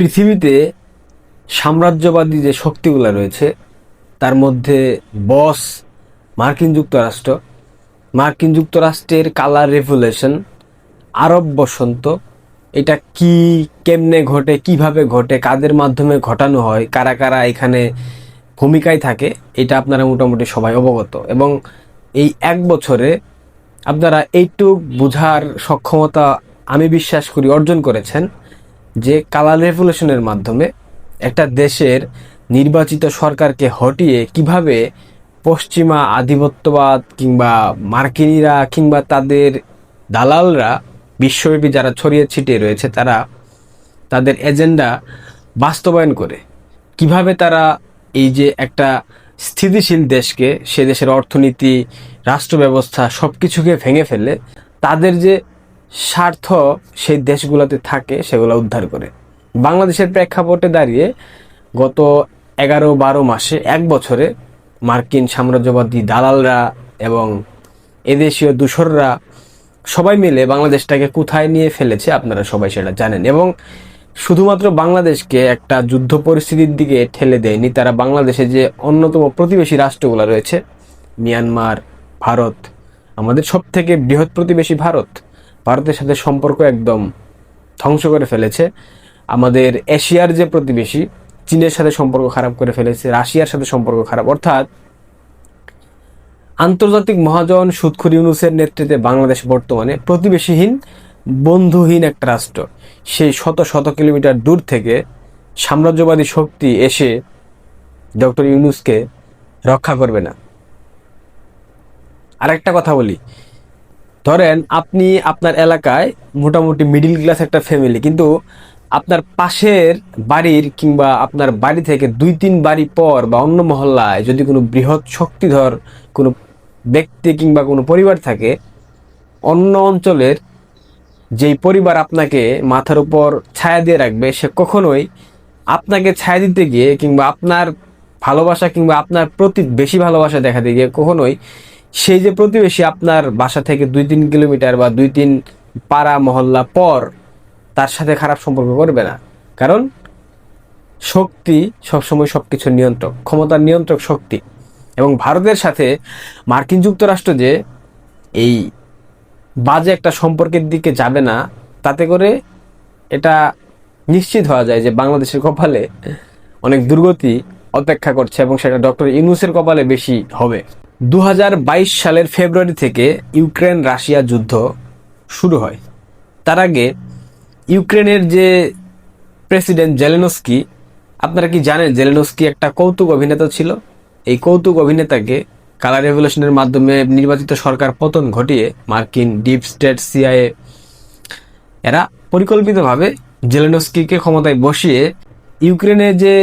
পৃথিবীতে সাম্রাজ্যবাদী যে শক্তিগুলো রয়েছে, তার মধ্যে বস, মার্কিন যুক্তরাষ্ট্র, মার্কিন যুক্তরাষ্ট্রের কালার রেভুলেশন, আরব বসন্ত, এটা কি, কেমনে ঘটে, কীভাবে ঘটে, কাদের মাধ্যমে ঘটানো হয়, কারা কারা এখানে ভূমিকায় থাকে, এটা আপনারা মোটামুটি সবাই অবগত। এবং এই এক বছরে আপনারা এইটুক বোঝার সক্ষমতা আমি বিশ্বাস করি অর্জন করেছেন। যে কালার রেভলিউশনের মাধ্যমে একটা দেশের নির্বাচিত সরকারকে হটিয়ে কীভাবে পশ্চিমা আধিপত্যবাদ কিংবা মার্কিনীরা কিংবা তাদের দালালরা, বিশ্বব্যাপী যারা ছড়িয়ে ছিটিয়ে রয়েছে, তারা তাদের এজেন্ডা বাস্তবায়ন করে। কীভাবে তারা এই যে একটা স্থিতিশীল দেশকে, সে দেশের অর্থনীতি রাষ্ট্র ব্যবস্থা সব কিছুকে ভেঙে ফেলে তাদের যে স্বার্থ সেই দেশগুলোতে থাকে, সেগুলো উদ্ধার করে। বাংলাদেশের প্রেক্ষাপটে দাঁড়িয়ে গত এগারো বারো মাসে এক বছরে মার্কিন সাম্রাজ্যবাদী দালালরা এবং এদেশীয় দূষররা সবাই মিলে বাংলাদেশটাকে কোথায় নিয়ে ফেলেছে আপনারা সবাই সেটা জানেন এবং শুধুমাত্র বাংলাদেশকে একটা যুদ্ধ পরিস্থিতির দিকে ঠেলে দেয়নি, তারা বাংলাদেশে যে অন্যতম প্রতিবেশী রাষ্ট্রগুলো রয়েছে, মিয়ানমার, ভারত, আমাদের সব থেকে বৃহৎ প্রতিবেশী ভারত ভারতের সাথে সম্পর্ক একদম ধ্বংস করে ফেলেছে। আমাদের এশিয়ার যে প্রতিবেশী, চীনের সাথে সম্পর্ক খারাপ করে ফেলেছে, রাশিয়ার সাথে সম্পর্ক খারাপ। অর্থাৎ আন্তর্জাতিক মহাজন সুৎখুর ইউনুসের নেতৃত্বে বাংলাদেশ বর্তমানে প্রতিবেশীহীন, বন্ধুহীন একটা রাষ্ট্র। সেই শত শত কিলোমিটার দূর থেকে সাম্রাজ্যবাদী শক্তি এসে ডক্টর ইউনুসকে রক্ষা করবে না। আরেকটা কথা বলি ধরেন আপনি আপনার এলাকায় মোটামুটি মিডিল ক্লাস একটা ফ্যামিলি কিন্তু আপনার পাশের বাড়ির কিংবা আপনার বাড়ি থেকে দুই তিন বাড়ি পর বা অন্য মহল্লায় যদি কোনো বৃহৎ শক্তিধর কোনো ব্যক্তি কিংবা কোনো পরিবার থাকে, অন্য অঞ্চলের যেই পরিবার আপনাকে মাথার উপর ছায়া দিয়ে রাখবে, সে কখনোই আপনাকে ছায়া দিতে গিয়ে কিংবা আপনার ভালোবাসা কিংবা আপনার প্রতি বেশি ভালোবাসা দেখাতে গিয়ে কখনোই সেই যে প্রতিবেশী আপনার বাসা থেকে দুই তিন কিলোমিটার বা দুই তিন পাড়া মহল্লা পর তার সাথে খারাপ সম্পর্ক করবে না। কারণ শক্তি সবসময় সব কিছুর নিয়ন্ত্রক, ক্ষমতার নিয়ন্ত্রক শক্তি। এবং ভারতের সাথে মার্কিন যুক্তরাষ্ট্র যে এই বাজে একটা সম্পর্কের দিকে যাবে না, তাতে করে এটা নিশ্চিত হওয়া যায় যে বাংলাদেশের কপালে অনেক দুর্গতি অপেক্ষা করছে এবং সেটা ডক্টর ইউনুসের কপালে বেশি হবে। দু হাজার বাইশ সালের ফেব্রুয়ারি থেকে ইউক্রেন রাশিয়া যুদ্ধ শুরু হয়। তার আগে ইউক্রেনের যে প্রেসিডেন্ট জেলেনস্কি, আপনারা কি জানেন জেলেনস্কি একটা কৌতুক অভিনেতা ছিল? এই কৌতুক অভিনেতাকে কালার রেভলিউশনের মাধ্যমে নির্বাচিত সরকার পতন ঘটিয়ে মার্কিন ডিপ স্টেট সিআইএ এরা পরিকল্পিতভাবে জেলেনস্কিকে ক্ষমতায় বসিয়ে ইউক্রেনে যে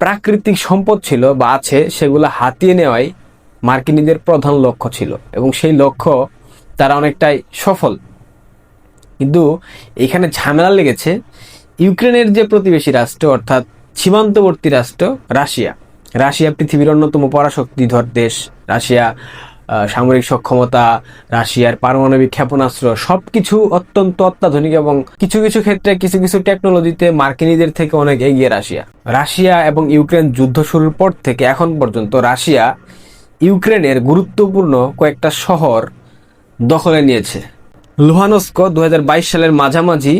প্রাকৃতিক সম্পদ ছিল বা আছে সেগুলো হাতিয়ে নেওয়াই মার্কিনীদের প্রধান লক্ষ্য ছিল এবং সেই লক্ষ্য তারা অনেকটাই সফল। কিন্তু এখানে ঝামেলা লেগেছে ইউক্রেনের যে প্রতিবেশী রাষ্ট্র, অর্থাৎ সীমান্তবর্তী রাষ্ট্র, রাশিয়া। রাশিয়া পৃথিবীর অন্যতম পরাশক্তিধর দেশ। রাশিয়া সামরিক সক্ষমতা, রাশিয়ার পারমাণবিক ক্ষেপণাস্ত্র, সবকিছু অত্যন্ত অত্যাধুনিক এবং কিছু কিছু ক্ষেত্রে কিছু কিছু টেকনোলজিতে মার্কিনীদের থেকে অনেক এগিয়ে রাশিয়া। রাশিয়া এবং ইউক্রেন যুদ্ধ শুরুর পর থেকে এখন পর্যন্ত রাশিয়া ইউক্রেনের গুরুত্বপূর্ণ কয়েকটা শহর দখলে নিয়েছে। লুহানস্ক দু সালের মাঝামাঝি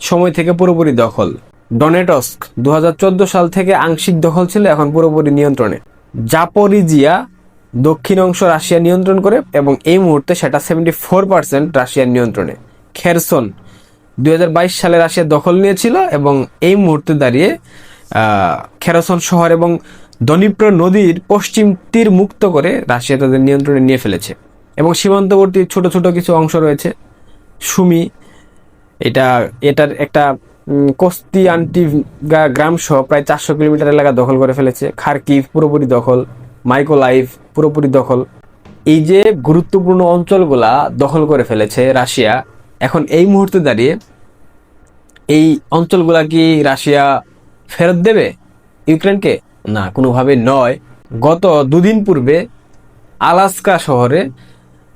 সময় থেকে পুরোপুরি দখল। ডনেটস্ক দু হাজার চোদ্দ সাল থেকে আংশিক দখল ছিল, এখন পুরোপুরি নিয়ন্ত্রণে। জাপোরিজিয়া দক্ষিণ অংশ রাশিয়া নিয়ন্ত্রণ করে এবং এই মুহূর্তে সেটা সেভেন্টি ফোর পার্সেন্ট রাশিয়ার নিয়ন্ত্রণে। খেরসন দুই হাজার বাইশ সালে রাশিয়া দখল নিয়েছিল এবং এই মুহূর্তে দাঁড়িয়ে খেরসন শহর এবং দনিপ্র নদীর পশ্চিম তীর মুক্ত করে রাশিয়া তাদের নিয়ন্ত্রণে নিয়ে ফেলেছে। এবং সীমান্তবর্তী ছোট ছোট কিছু অংশ রয়েছে। সুমি, এটা, এটার একটা কস্তি আন্টি গ্রাম সহ প্রায় চারশো কিলোমিটার এলাকা দখল করে ফেলেছে। খারকিভ পুরোপুরি দখল মাইকো মাইকোলাইভ পুরোপুরি দখল। এই যে গুরুত্বপূর্ণ অঞ্চলগুলা দখল করে ফেলেছে রাশিয়া, এখন এই মুহূর্তে দাঁড়িয়ে এই অঞ্চলগুলা কি রাশিয়া ফেরত দেবে? ইউক্রেনকে? না, কোনোভাবে নয়। গত দুদিন পূর্বে আলাস্কা শহরে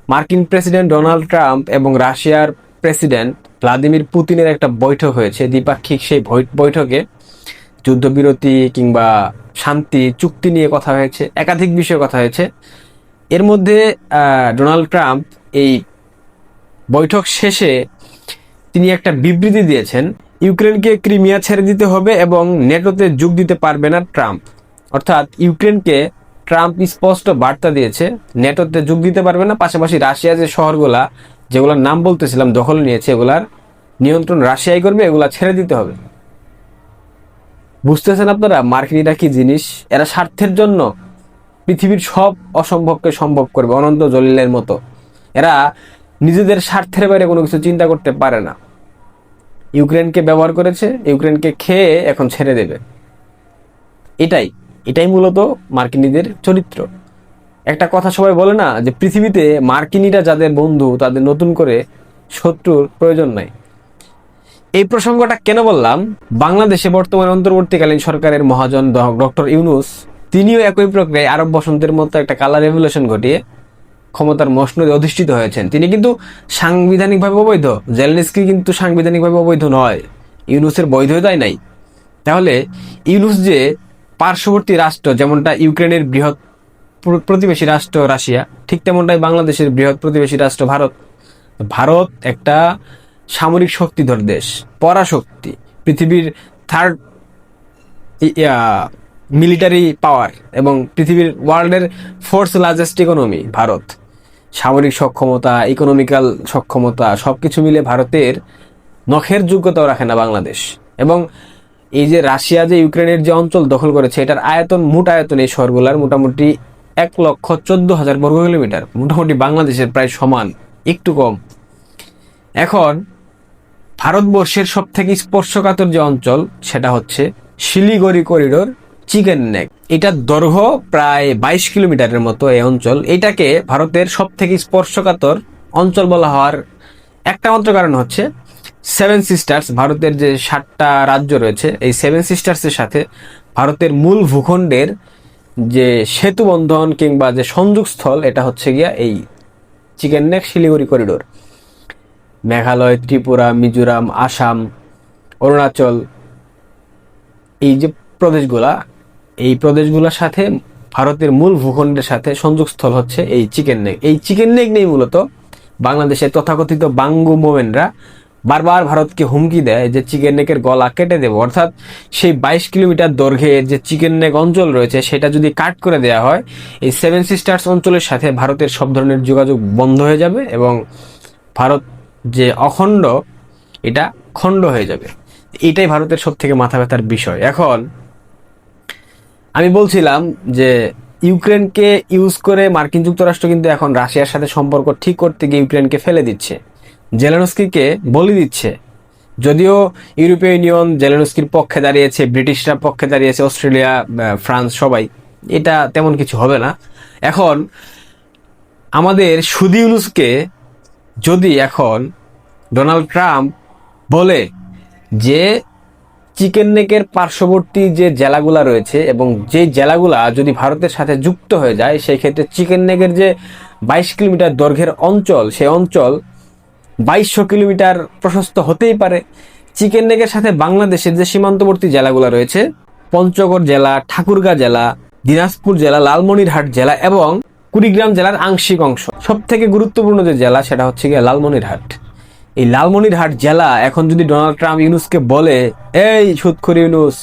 মার্কিন প্রেসিডেন্ট ডোনাল্ড ট্রাম্প এবং রাশিয়ার প্রেসিডেন্ট ভ্লাদিমির পুতিনের একটা বৈঠক হয়েছে। দ্বিপাক্ষিক সেই বৈঠকে যুদ্ধবিরতি কিংবা শান্তি, চুক্তি নিয়ে কথা হয়েছে, একাধিক বিষয়ে কথা হয়েছে। এর মধ্যে ডোনাল্ড ট্রাম্প এই বৈঠক শেষে তিনি একটা বিবৃতি দিয়েছেন, ইউক্রেনকে ক্রিমিয়া ছেড়ে দিতে হবে এবং নেটোতে যোগ দিতে পারবে না ট্রাম্প। অর্থাৎ ইউক্রেনকে ট্রাম্প স্পষ্ট বার্তা দিয়েছে, নেটোতে যোগ দিতে পারবে না, পাশাপাশি রাশিয়া যে শহরগুলা, যেগুলোর নাম বলতেছিলাম, দখল নিয়েছে, এগুলার নিয়ন্ত্রণ রাশিয়াই করবে, এগুলা ছেড়ে দিতে হবে। বুঝতেছেন আপনারা, মার্কিনিরা কি জিনিস? এরা স্বার্থের জন্য পৃথিবীর সব অসম্ভবকে সম্ভব করবে, অনন্ত জলিলের মতো। এরা নিজেদের স্বার্থের বাইরে কোনো কিছু চিন্তা করতে পারে না। ইউক্রেনকে ব্যবহার করেছে, ইউক্রেনকে খেয়ে এখন ছেড়ে দেবে। এটাই। এটাই মূলত মার্কিনীদের চরিত্র। একটা কথা সবাই বলে না যে পৃথিবীতে মার্কিনীরা যাদের বন্ধু, তাদের নতুন করে শত্রুর প্রয়োজন নাই। এই প্রসঙ্গটা কেন বললাম? বাংলাদেশে বর্তমানে অন্তর্বর্তীকালীন সরকারের মহাজন ডক্টর ইউনুস, তিনিও একই প্রক্রিয়ায় আরব বসন্তের মতো একটা কালার রেভলিউশন ঘটিয়ে ক্ষমতার মসনদে অধিষ্ঠিত হয়েছেন। তিনি কিন্তু সাংবিধানিকভাবে অবৈধ। জেলেনস্কি কিন্তু সাংবিধানিকভাবে অবৈধ নয়। ইউনুসের বৈধতাই নাই। তাহলে ইউনুস যে পার্শ্ববর্তী রাষ্ট্র, যেমনটা ইউক্রেনের বৃহৎ প্রতিবেশী রাষ্ট্র রাশিয়া, ঠিক তেমনটাই বাংলাদেশের বৃহৎ প্রতিবেশী রাষ্ট্র ভারত। ভারত একটা সামরিক শক্তিধর দেশ, পরাশক্তি, পৃথিবীর থার্ড মিলিটারি পাওয়ার এবং পৃথিবীর ওয়ার্ল্ডের ফোর্থ লার্জেস্ট ইকোনমি ভারত। সামরিক সক্ষমতা ইকোনমিক্যাল সক্ষমতা সব কিছু মিলে ভারতের নখের যোগ্যতাও রাখে না বাংলাদেশ। এবং এই যে রাশিয়া যে ইউক্রেনের যে অঞ্চল দখল করেছে, এটার আয়তন, মোট আয়তন এই শহরগুলার মোটামুটি এক লক্ষ চোদ্দ হাজার বর্গ কিলোমিটার। মোটামুটি বাংলাদেশের প্রায় সমান, একটু কম। এখন, ভারতবর্ষের সব থেকে স্পর্শকাতর যে অঞ্চল, সেটা হচ্ছে শিলিগুড়ি করিডোর, চিকেন নেক। এটার দৈর্ঘ্য প্রায় বাইশ কিলোমিটারের মতো এই অঞ্চল। এটাকে ভারতের সব থেকে স্পর্শকাতর অঞ্চল বলা হওয়ার একটা মাত্র কারণ হচ্ছে সেভেন সিস্টার্স ভারতের যে সাতটা রাজ্য রয়েছে, এই সেভেন সিস্টার্সের সাথে ভারতের মূল ভূখণ্ডের যে সেতু বন্ধন কিংবা যে সংযোগস্থল এটা হচ্ছে গিয়া এই chicken neck Siliguri corridor Meghalaya, Tripura, Mizoram, Assam, Arunachal, এই যে প্রদেশগুলা, এই প্রদেশগুলোর সাথে ভারতের মূল ভূখণ্ডের সাথে সংযোগস্থল হচ্ছে এই চিকেন নেক এই চিকেন নেক নেই মূলত বাংলাদেশের তথাকথিত বাঙ্গু মোমেনরা বারবার ভারতকে হুমকি দেয় যে চিকেন নেকের গলা কেটে দেবো। অর্থাৎ সেই বাইশ কিলোমিটার দৈর্ঘ্যের যে চিকেন নেক অঞ্চল রয়েছে, সেটা যদি কাট করে দেওয়া হয়, এই সেভেন সিস্টার্স অঞ্চলের সাথে ভারতের সব ধরনের যোগাযোগ বন্ধ হয়ে যাবে এবং ভারত যে অখণ্ড, এটা খণ্ড হয়ে যাবে। এটাই ভারতের সব থেকে মাথা ব্যথার বিষয়। এখন আমি বলছিলাম যে ইউক্রেনকে ইউজ করে মার্কিন যুক্তরাষ্ট্র কিন্তু এখন রাশিয়ার সাথে সম্পর্ক ঠিক করতে গিয়ে ইউক্রেনকে ফেলে দিচ্ছে। জেলেনস্কিকে বলি দিচ্ছে। যদিও ইউরোপীয় ইউনিয়ন জেলেনস্কির পক্ষে দাঁড়িয়েছে, ব্রিটিশরা পক্ষে দাঁড়িয়েছে, অস্ট্রেলিয়া ফ্রান্স সবাই। এটা তেমন কিছু হবে না। এখন আমাদের সুদি ইউনুসকে যদি এখন ডোনাল্ড ট্রাম্প বলে যে চিকেন নেকের পার্শ্ববর্তী যে জেলাগুলা রয়েছে এবং যে জেলাগুলা যদি ভারতের সাথে যুক্ত হয়ে যায়, সেই ক্ষেত্রে চিকেন নেকের যে বাইশ কিলোমিটার দৈর্ঘ্যের অঞ্চল, সেই অঞ্চল বাইশশো কিলোমিটার প্রশস্ত হতেই পারে। চিকেন নেকের সাথে বাংলাদেশের যে সীমান্তবর্তী জেলাগুলো রয়েছে, পঞ্চগড় জেলা, ঠাকুরগাঁ জেলা, দিনাজপুর জেলা, লালমনিরহাট জেলা এবং কুড়িগ্রাম জেলার আংশিক অংশ। সব থেকে গুরুত্বপূর্ণ যে জেলা সেটা হচ্ছে গিয়ে লালমনিরহাট। এই লালমনিরহাট জেলা এখন যদি ডোনাল্ড ট্রাম্প ইউনুসকে বলে, এই সুৎখর ইউনুস,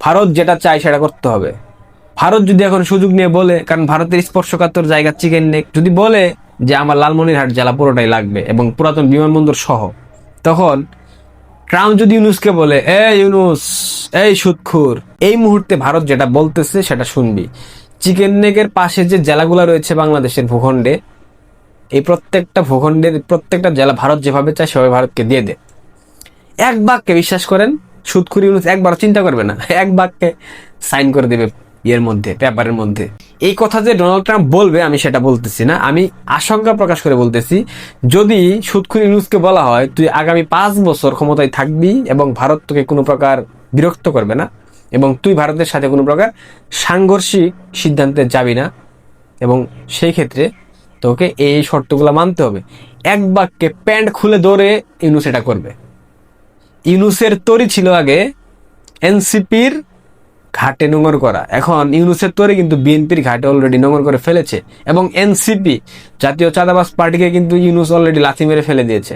ভারত যেটা চায় সেটা করতে হবে। ভারত যদি এখন সুযোগ নিয়ে বলে, কারণ ভারতের স্পর্শকাতর জায়গা চিকেন নেক যদি বলে যে আমার লালমনিরহাট জেলা পুরোটাই লাগবে এবং পুরাতন বিমানবন্দর সহ। তখন ট্রাম্প যদি ইউনুসকে বলে, এ ইউনুস, এই সুৎখুর, এই মুহূর্তে ভারত যেটা বলতেছে সেটা শুনবি। চিকেন নেকের পাশে যে জেলাগুলো রয়েছে বাংলাদেশের ভূখণ্ডে, এই প্রত্যেকটা ভূখণ্ডের, প্রত্যেকটা জেলা ভারত যেভাবে চায় সেভাবে ভারতকে দিয়ে দে। এক বাক্যে বিশ্বাস করেন, সুৎখুর ইউনুস একবার চিন্তা করবে না। এক বাক্যে সাইন করে দেবে। ইয়ের মধ্যে, পেপারের মধ্যে। এই কথা যে ডোনাল্ড ট্রাম্প বলবে, আমি সেটা বলতেছি না। আমি আশঙ্কা প্রকাশ করে বলতেছি, যদি সুদখুরি ইউনুসকে বলা হয়, তুই আগামী পাঁচ বছর ক্ষমতায় থাকবি এবং ভারত তোকে কোনো প্রকার বিরক্ত করবে না এবং তুই ভারতের সাথে কোনো প্রকার সাংঘর্ষিক সিদ্ধান্তে যাবি না এবং সেই ক্ষেত্রে তোকে এই শর্তগুলো মানতে হবে। এক বাক্যে প্যান্ট খুলে দৌড়ে ইউনুস এটা করবে। ইউনুসের তরি ছিল আগে এনসিপির ঘাটে নোংর করা। এখন ইউনুসের তরে কিন্তু বিএনপির ঘাটে অলরেডি নোংর করে ফেলেছে এবং এনসিপি জাতীয় চাঁদাবাস পার্টিকে কিন্তু ইউনুস অলরেডি লাথি মেরে ফেলে দিয়েছে।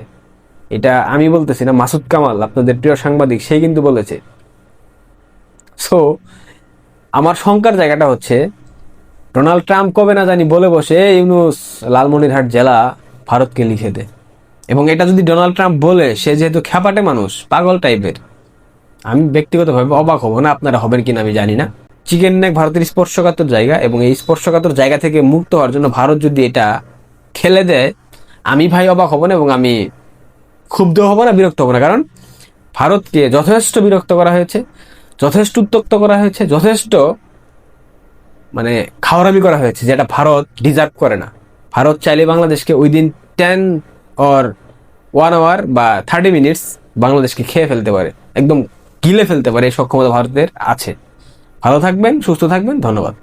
এটা আমি বলতেছি না, মাসুদ কামাল, আপনাদের প্রিয় সাংবাদিক, সে কিন্তু বলেছে। সো আমার শঙ্কার জায়গাটা হচ্ছে, ডোনাল্ড ট্রাম্প কবে না জানি বলে বসে ইউনুস, লালমনিরহাট জেলা ভারতকে লিখে দে। এবং এটা যদি ডোনাল্ড ট্রাম্প বলে, সে যেহেতু খ্যাপাটে মানুষ, পাগল টাইপের আমি ব্যক্তিগতভাবে অবাক হব না আপনারা হবেন কিনা আমি জানি না। চিকেন নেক ভারতের স্পর্শকাতর জায়গা এবং এই স্পর্শকাতর জায়গা থেকে মুক্ত হওয়ার জন্য ভারত যদি এটা খেলে দেয়, আমি ভাই অবাক হব না এবং আমি ক্ষুব্ধ হব না, বিরক্ত হব না। কারণ ভারতকে যথেষ্ট বিরক্ত করা হয়েছে, যথেষ্ট উত্তক্ত করা হয়েছে, যথেষ্ট মানে খাওয়ারামি করা হয়েছে যেটা ভারত ডিজার্ভ করে না। ভারত চাইলে বাংলাদেশকে ওই দিন টেন অর ওয়ান আওয়ার বা থার্টি মিনিটস বাংলাদেশকে খেয়ে ফেলতে পারে। একদম গিলে ফেলতে পারে এই সক্ষমতা ভারতের আছে। ভালো থাকবেন সুস্থ থাকবেন ধন্যবাদ।